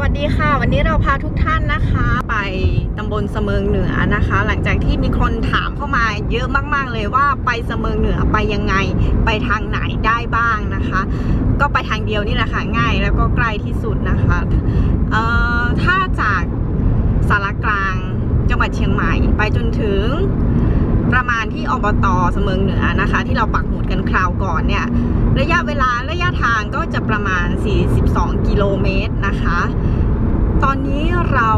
วัสดีค่ะ วันนี้เราพาทุกท่านนะคะ ไปตำบลเสมิงเหนือนะคะ หลังจากที่มีคนถามเข้ามาเยอะมาก ๆ เลยว่าไปเสมิงเหนือไปยังไงไปทางไหนได้บ้างนะคะ ก็ไปทางเดียวนี่แหละค่ะง่ายแล้วก็ใกล้ที่สุดนะคะเอ่อถ้าจากสารกลางจังหวัดเชียงใหม่ ไปจนถึง ประมาณที่อบตเสมิงเหนือนะคะ ที่เราปักหมุดกันคราวก่อนเนี่ย ระยะเวลาระยะทางก็จะประมาณ 42 กิโลเมตรนะคะ ตอนนี้เรา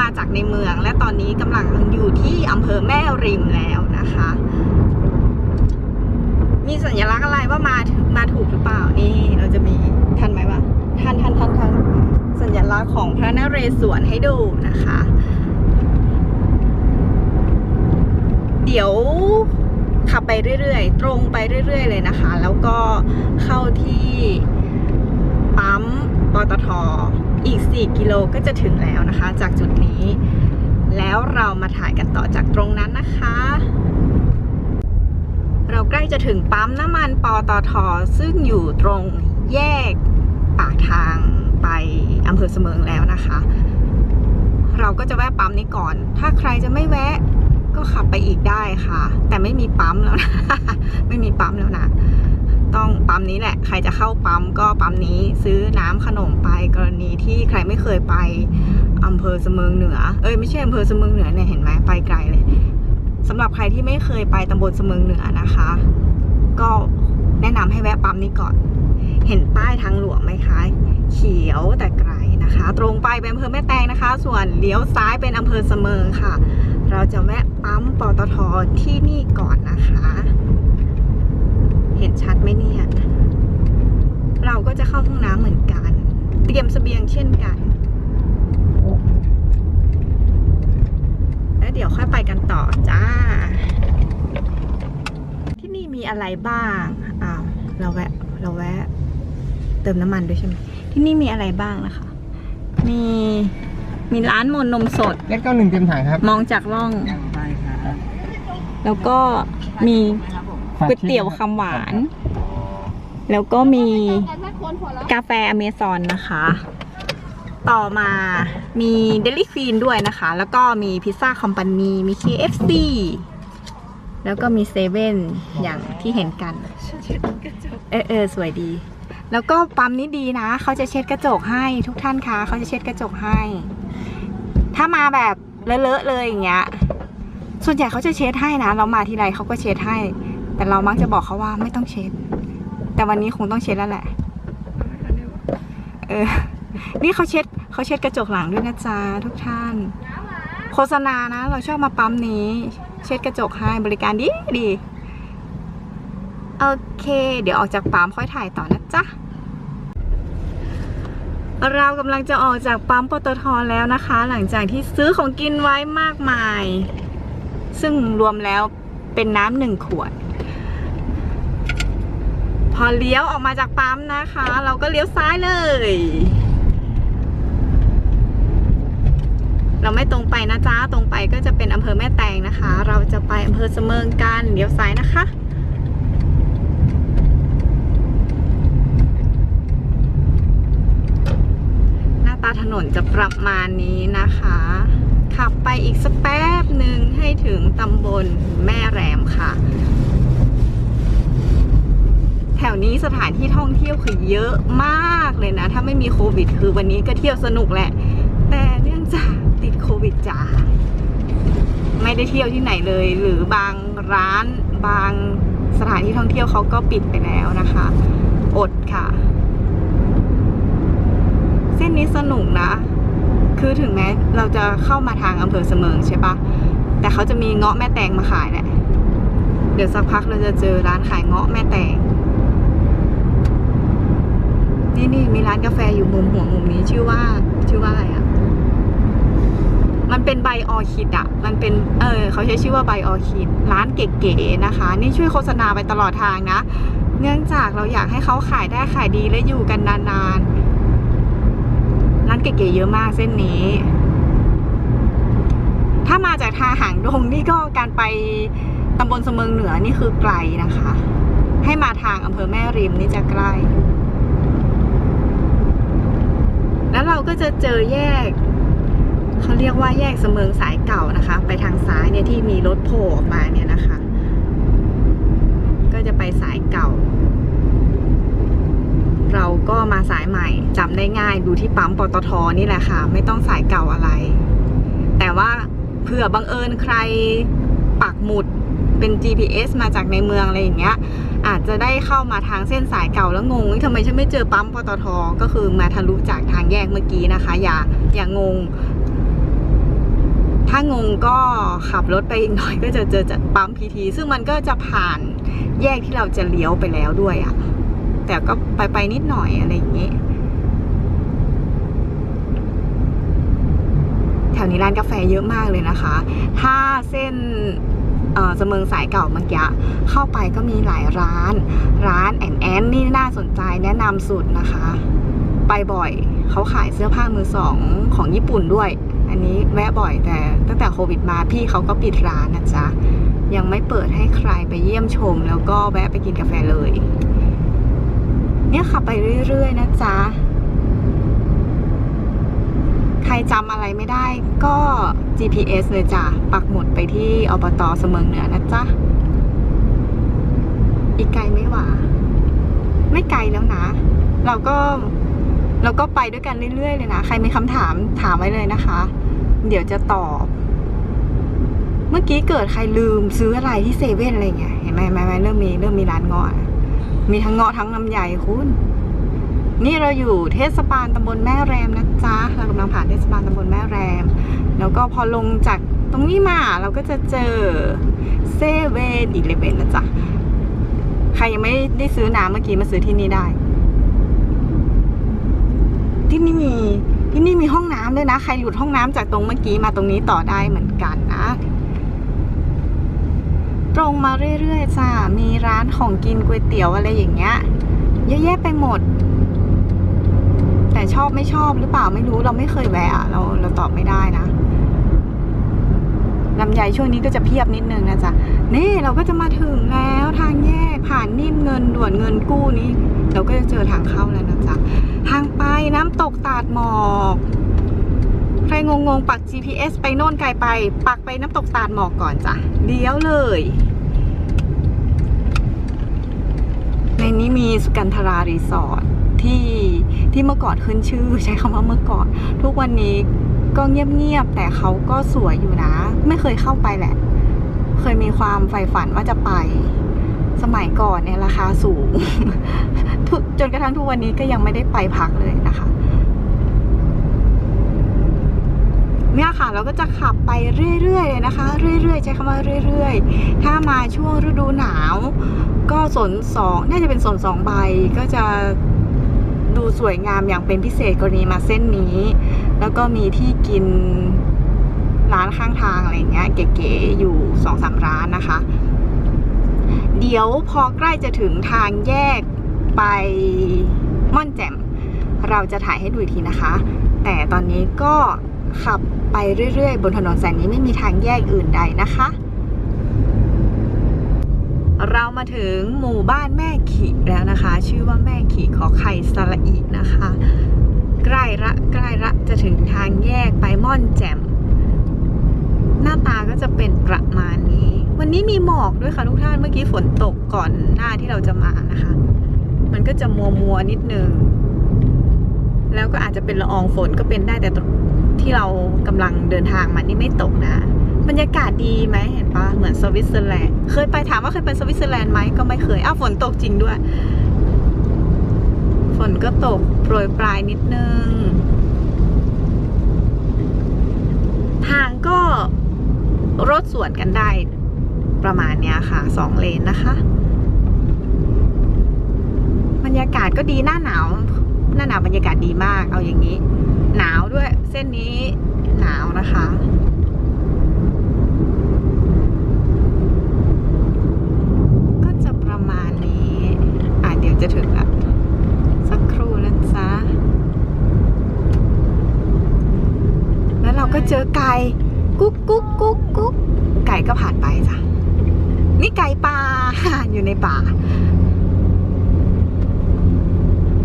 มาจากในเมือง และตอนนี้กำลังอยู่ที่อำเภอแม่ริมแล้วนะคะ มีสัญลักษณ์อะไรว่ามามาถูกหรือเปล่านี่เราจะมีทันไหมวะทันทันทันทันสัญลักษณ์ของพระนเรศวรให้ดูนะคะ เดี๋ยวขับไปเรื่อยๆ ตรงไปเรื่อย ๆ เลยนะคะ แล้วก็เข้าที่ปั๊มปตทอีก 4 กิโลก็จะถึงแล้วนะคะ จากจุดนี้ แล้วเรามาถ่ายกันต่อจากตรงนั้นนะคะ เราใกล้จะถึงปั๊มน้ำมันปตทซึ่งอยู่ตรงแยกปากทางไปอำเภอเสมิงแล้วนะคะ เราก็จะแวะปั๊มนี้ก่อน ถ้าใครจะไม่แวะ ก็ขับไปอีกได้ค่ะ แต่ไม่มีปั๊มแล้วนะ ไม่มีปั๊มแล้วนะ ต้องปั๊มนี้แหละ ใครจะเข้าปั๊มก็ปั๊มนี้ซื้อน้ำขนมไปกรณีที่ใครไม่เคยไปอำเภอเสมิงเหนือ เอ้ยไม่ใช่อำเภอเสมิงเหนือเนี่ยเห็นไหมไปไกลเลยสำหรับใครที่ไม่เคยไปตำบลเสมิงเหนือนะคะ ก็แนะนำให้แวะปั๊มนี้ก่อน เห็นป้ายทางหลวงไหมคะ เขียวแต่ไกลนะคะ ตรงไปเป็นอำเภอแม่แตงนะคะ ส่วนเลี้ยวซ้ายเป็นอำเภอเสมิงค่ะ เราจะแวะปั๊มปตทที่นี่ก่อนนะคะ เห็นชัดไหมเนี่ย เราก็จะเข้าห้องน้ำเหมือนกัน เตรียมเสบียงเช่นกัน แล้วเดี๋ยวค่อยไปกันต่อจ้า ที่นี่มีอะไรบ้างอ้าวเราแวะเราแวะ เติมน้ำมันด้วยใช่ไหมที่นี่มีอะไรบ้างนะคะ มี มีร้านมนต์นมสด เลขเก้าหนึ่งเต็มถังครับมองจากล่อง แล้วก็มีก๋วยเตี๋ยวคำหวาน แล้วก็มีกาแฟอเมซอนนะคะ ต่อมามีเดลิควีนด้วยนะคะ แล้วก็มีพิซซ่าคอมพานีมี KFC แล้วก็มีเซเว่นอย่างที่เห็นกัน เออเออสวยดี แล้วก็ปั๊มนี้ดีนะ เขาจะเช็ดกระจกให้ทุกท่านคะเขาจะเช็ดกระจกให้ ถ้ามาแบบเลอะๆเลยอย่างเงี้ย ส่วนใหญ่เขาจะเช็ดให้นะ เรามาทีไรเขาก็เช็ดให้ แต่เรามักจะบอกเขาว่าไม่ต้องเช็ด แต่วันนี้คงต้องเช็ดแล้วแหละ เออ นี่เขาเช็ดเขาเช็ดกระจกหลังด้วยนะจ๊ะทุกท่าน โฆษณานะ เราชอบมาปั๊มนี้ เช็ดกระจกให้บริการดีดี โอเค เดี๋ยวออกจากปั๊มค่อยถ่ายต่อนะจ๊ะ เรากำลังจะออกจากปั๊มปตทแล้วนะคะ หลังจากที่ซื้อของกินไว้มากมาย ซึ่งรวมแล้วเป็นน้ำหนึ่งขวด พอเลี้ยวออกมาจากปั๊มนะคะ เราก็เลี้ยวซ้ายเลย เราไม่ตรงไปนะจ๊ะ ตรงไปก็จะเป็นอำเภอแม่แตงนะคะ เราจะไปอำเภอเสมิงกันเลี้ยวซ้ายนะคะ หน้าตา ถนนจะประมาณนี้นะคะ ขับไปอีกสักแป๊บหนึ่งให้ถึงตำบลแม่แรมค่ะ แถวนี้สถานที่ท่องเที่ยวคือเยอะมากเลยนะ ถ้าไม่มีโควิด คือวันนี้ก็เที่ยวสนุกแหละ แต่เนื่องจากติดโควิดจ้าไม่ได้เที่ยวที่ไหนเลย หรือบางร้านบางสถานที่ท่องเที่ยวเขาก็ปิดไปแล้วนะคะ อดค่ะ ส้นนี้สนุกนะ คือถึงแม้เราจะเข้ามาทางอำเภอเสมิงใช่ปะแต่เขาจะมีเงาะแม่แตงมาขายแหละเดี๋ยวสักพักเราจะเจอร้านขายเงาะแม่แตงนี่นี่มีร้านกาแฟอยู่มุมหัวมุมนี้ชื่อว่า ชื่อว่าอะไรอะ่ะมันเป็นใบออคิดอะ่ะมันเป็น เออ เขาใช้ชื่อว่าใบออคิด ร้านเก๋ๆนะคะ นี่ช่วยโฆษณาไปตลอดทางนะ เนื่องจากเราอยากให้เขาขายได้ขายดีและอยู่กันนานๆ เก๋ๆเยอะมากเส้นนี้ ถ้ามาจากทางหางดงนี่ก็การไปตำบลเสมิงเหนือนี่คือไกลนะคะ ให้มาทางอำเภอแม่ริมนี่จะใกล้ แล้วเราก็จะเจอแยก เขาเรียกว่าแยกเสมิงสายเก่านะคะ ไปทางซ้ายเนี่ยที่มีรถโผล่ออกมาเนี่ยนะคะ ก็จะไปสายเก่า เราก็มาสายใหม่จำได้ง่ายดูที่ปั๊มปตทนี่แหละค่ะ ไม่ต้องสายเก่าอะไร แต่ว่าเผื่อบังเอิญใครปักหมุดเป็น GPS มาจากในเมืองอะไรอย่างเงี้ย อาจจะได้เข้ามาทางเส้นสายเก่าแล้วงงเฮ้ยทำไมฉันไม่เจอปั๊มปตทก็คือมาทะลุจากทางแยกเมื่อกี้นะคะ อย่าอย่างงง ถ้างงก็ขับรถไปอีกหน่อยก็จะเจอจากปั๊มพีทีซึ่งมันก็จะผ่านแยกที่เราจะเลี้ยวไปแล้วด้วยอะ่ะ แต่ก็ไปไปนิดหน่อยอะไรอย่างนี้แถวนี้ร้านกาแฟเยอะมากเลยนะคะ ถ้าเส้นเออสมิงสายเก่าเมื่อกี้เข้าไปก็มีหลายร้าน ร้านแอนแอนนี่น่าสนใจแนะนำสุดนะคะ ไปบ่อยเขาขายเสื้อผ้ามือสองของญี่ปุ่นด้วย อันนี้แวะบ่อยแต่ตั้งแต่โควิดมาพี่เขาก็ปิดร้านนะจ๊ะ ยังไม่เปิดให้ใครไปเยี่ยมชม แล้วก็แวะไปกินกาแฟเลย ขับไปเรื่อย ๆ นะจ๊ะ ใครจำอะไรไม่ได้ก็ GPS เลยจ้ะ ปักหมุดไปที่อบตเสมิงเหนือนะจ๊ะ อีกไกลไม่หว่า ไม่ไกลแล้วนะ เราก็เราก็ไปด้วยกันเรื่อย ๆ เลยนะ ใครมีคำถามถามไว้เลยนะคะ เดี๋ยวจะตอบ เมื่อกี้เกิดใครลืมซื้ออะไรที่เซเว่นอะไรเงี้ย เห็นไหมไหมไหมเริ่มมีเริ่มมีร้านเงาะมีทั้งเงาะทั้งลำไยคุณ นี่เราอยู่เทศบาลตำบลแม่แรมนะจ๊ะเรากำลังผ่านเทศบาลตำบลแม่แรม แล้วก็พอลงจากตรงนี้มาเราก็จะเจอเซเว่นอีเลเว่นนะจ๊ะใครยังไม่ได้ซื้อน้ำเมื่อกี้มาซื้อที่นี่ได้ ที่นี่มีที่นี่มีห้องน้ำด้วยนะ ใครหลุดห้องน้ำจากตรงเมื่อกี้มาตรงนี้ต่อได้เหมือนกันนะตรงมาเรื่อยๆจ้ามีร้านของกินก๋วยเตี๋ยวอะไรอย่างเงี้ยเยอะแยะไปหมด แต่ชอบไม่ชอบหรือเปล่าไม่รู้เราไม่เคยแวะเราเราตอบไม่ได้นะลำไยช่วงนี้ก็จะเพียบนิดนึงนะจ๊ะนี่เราก็จะมาถึงแล้วทางแยกผ่านนิ่มเงินด่วนเงินกู้นี้ เราก็จะเจอทางเข้าแล้วนะจ๊ะทางไปน้ำตกตาดหมอกใครงงงปัก GPS ไปโน่นไกลไป ปักไปน้ำตกตาดหมอกก่อนจ้ะเลี้ยวเลย ในนี้มีสุกันทรารีสอร์ท ที่ที่เมื่อก่อนขึ้นชื่อ ใช้คำว่าเมื่อก่อน ทุกวันนี้ก็เงียบๆแต่เขาก็สวยอยู่นะ ไม่เคยเข้าไปแหละ เคยมีความใฝ่ฝันว่าจะไป สมัยก่อนเนี่ยราคาสูง จนกระทั่งทุกวันนี้ก็ยังไม่ได้ไปพักเลยนะคะเนี่ยค่ะเราก็จะขับไปเรื่อยๆเลยนะคะ เรื่อยๆใช้คำว่าเรื่อย ๆ ถ้ามาช่วงฤดูหนาว ก็สนสองน่าจะเป็นสนสองใบก็จะ ดูสวยงามอย่างเป็นพิเศษกรณีมาเส้นนี้ แล้วก็มีที่กินร้านข้างทางอะไรเงี้ยเก๋ๆอยู่สองสามร้านนะคะ เดี๋ยวพอใกล้จะถึงทางแยกไปม่อนแจ่ม เราจะถ่ายให้ดูอีกทีนะคะ แต่ตอนนี้ก็ขับไปเรื่อยๆ บนถนนสายนี้ไม่มีทางแยกอื่นใดนะคะ เรามาถึงหมู่บ้านแม่ขีแล้วนะคะ ชื่อว่าแม่ขีขอไข่สระอีนะคะ ใกล้ละใกล้ละจะถึงทางแยกไปม่อนแจ่ม หน้าตาก็จะเป็นประมาณนี้ วันนี้มีหมอกด้วยค่ะทุกท่านเมื่อกี้ฝนตกก่อนหน้าที่เราจะมานะคะ มันก็จะมัวมัวนิดนึง แล้วก็อาจจะเป็นละอองฝนก็เป็นได้แต่ที่เรากำลังเดินทางมานี่ไม่ตกนะ บรรยากาศดีไหมเห็นปะเหมือนสวิตเซอร์แลนด์เคยไปถามว่าเคยไปสวิตเซอร์แลนด์ไหมก็ไม่เคยอ้าวฝนตกจริงด้วย ฝนก็ตกโปรยปลายนิดนึง ทางก็รถสวนกันได้ประมาณเนี้ยค่ะสองเลนนะคะ บรรยากาศก็ดีหน้าหนาว หน้าหนาวบรรยากาศดีมากเอาอย่างนี้ หนาวด้วยเส้นนี้หนาวนะคะ ก็จะประมาณนี้ อะเดี๋ยว จะถึงละสักครู่นะจ๊ะแล้วเราก็เจอไก่กุ๊กกุ๊กกุ๊กกุ๊กไก่ก็ผ่านไปจ้ะนี่ไก่ป่าอยู่ในป่า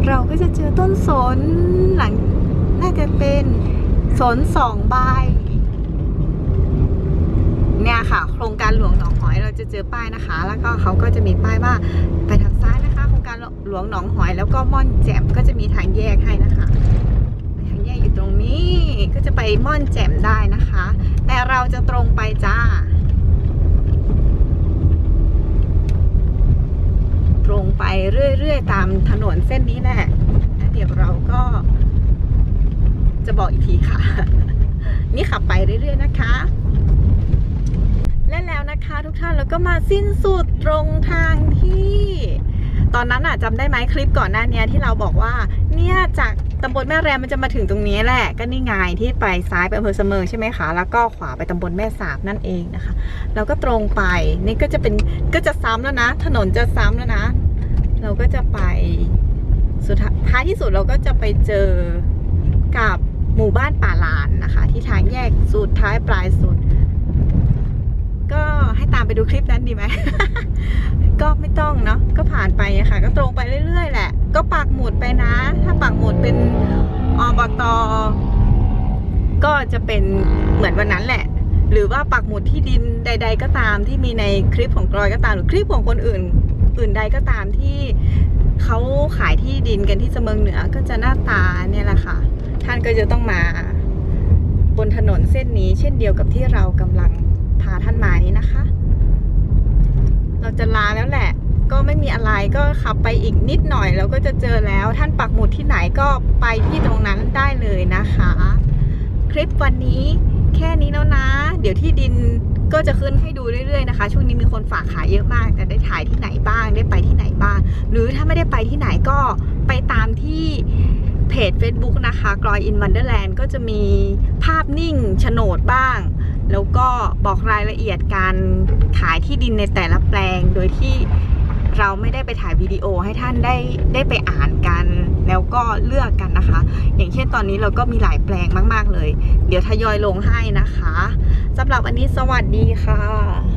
เราก็จะเจอต้นสนหลังน่าจะเป็นสนสองใบ เนี่ยค่ะ โครงการหลวงหนองหอยเรา จะเจอป้ายนะคะ แล้วก็เขาก็จะมีป้ายว่าไปทางซ้ายนะคะโครงการหลวงหนองหอย แล้วก็ม่อนแจ่มก็จะมีทางแยกให้นะคะทางแยกอยู่ตรงนี้ก็จะไปม่อนแจ่มได้นะคะ แต่เราจะตรงไปจ้า ตรงไปเรื่อยๆ ตามถนนเส้นนี้แหละแล้วเดี๋ยวเราก็จะบอกอีกทีค่ะ นี่ขับไปเรื่อยๆนะคะ นะคะทุกท่านแล้วก็มาสิ้นสุดตรงทางที่ ตอนนั้นอะจำได้ไหมคลิปก่อนหน้านี้ที่เราบอกว่า เนี่ยจากตำบลแม่แรมมันจะมาถึงตรงนี้แหละ ก็นี่ไงที่ไปซ้ายไปอำเภอเสมิงใช่ไหมคะ แล้วก็ขวาไปตำบลแม่สาบนั่นเองนะคะเราก็ตรงไปนี่ก็จะเป็นก็จะซ้ำแล้วนะ ถนนจะซ้ำแล้วนะ เราก็จะไปสุดท้ายที่สุดเราก็จะไปเจอกับหมู่บ้านป่าลานนะคะ ที่ทางแยกสุดท้ายปลายสุด ให้ตามไปดูคลิปนั้นดีไหม ก็ไม่ต้องเนาะก็ผ่านไปอะค่ะ ก็ตรงไปเรื่อยๆแหละ ก็ปักหมุดไปนะ ถ้าปักหมุดเป็นอบตก็จะเป็นเหมือนวันนั้นแหละ หรือว่าปักหมุดที่ดินใด ๆ ก็ตามที่มีในคลิปของกรอยก็ตามหรือคลิปของคนอื่น อื่นใดก็ตามที่เขาขายที่ดินกันที่เสมิงเหนือก็จะหน้าตาเนี่ยแหละค่ะ ท่านก็จะต้องมาบนถนนเส้นนี้เช่นเดียวกับที่เรากำลังพาท่านมานี้นะคะ จะลาแล้วแหละ ก็ไม่มีอะไรก็ขับไปอีกนิดหน่อยเราก็จะเจอแล้ว ท่านปักหมุดที่ไหนก็ไปที่ตรงนั้นได้เลยนะคะ คลิปวันนี้แค่นี้แล้วนะ เดี๋ยวที่ดินก็จะขึ้นให้ดูเรื่อยๆนะคะ ช่วงนี้มีคนฝากขายเยอะมาก แต่ได้ถ่ายที่ไหนบ้าง ได้ไปที่ไหนบ้าง หรือถ้าไม่ได้ไปที่ไหนก็ไปตามที่เพจ Facebook นะคะกรอยอินวันเดอร์แลนด์ก็จะมีภาพนิ่งโฉนดบ้าง แล้วก็บอกรายละเอียดการขายที่ดินในแต่ละแปลง โดยที่เราไม่ได้ไปถ่ายวิดีโอให้ท่านได้ได้ไปอ่านกัน แล้วก็เลือกกันนะคะ อย่างเช่นตอนนี้เราก็มีหลายแปลงมาก ๆ เลย เดี๋ยวทยอยลงให้นะคะสำหรับวันนี้สวัสดีค่ะ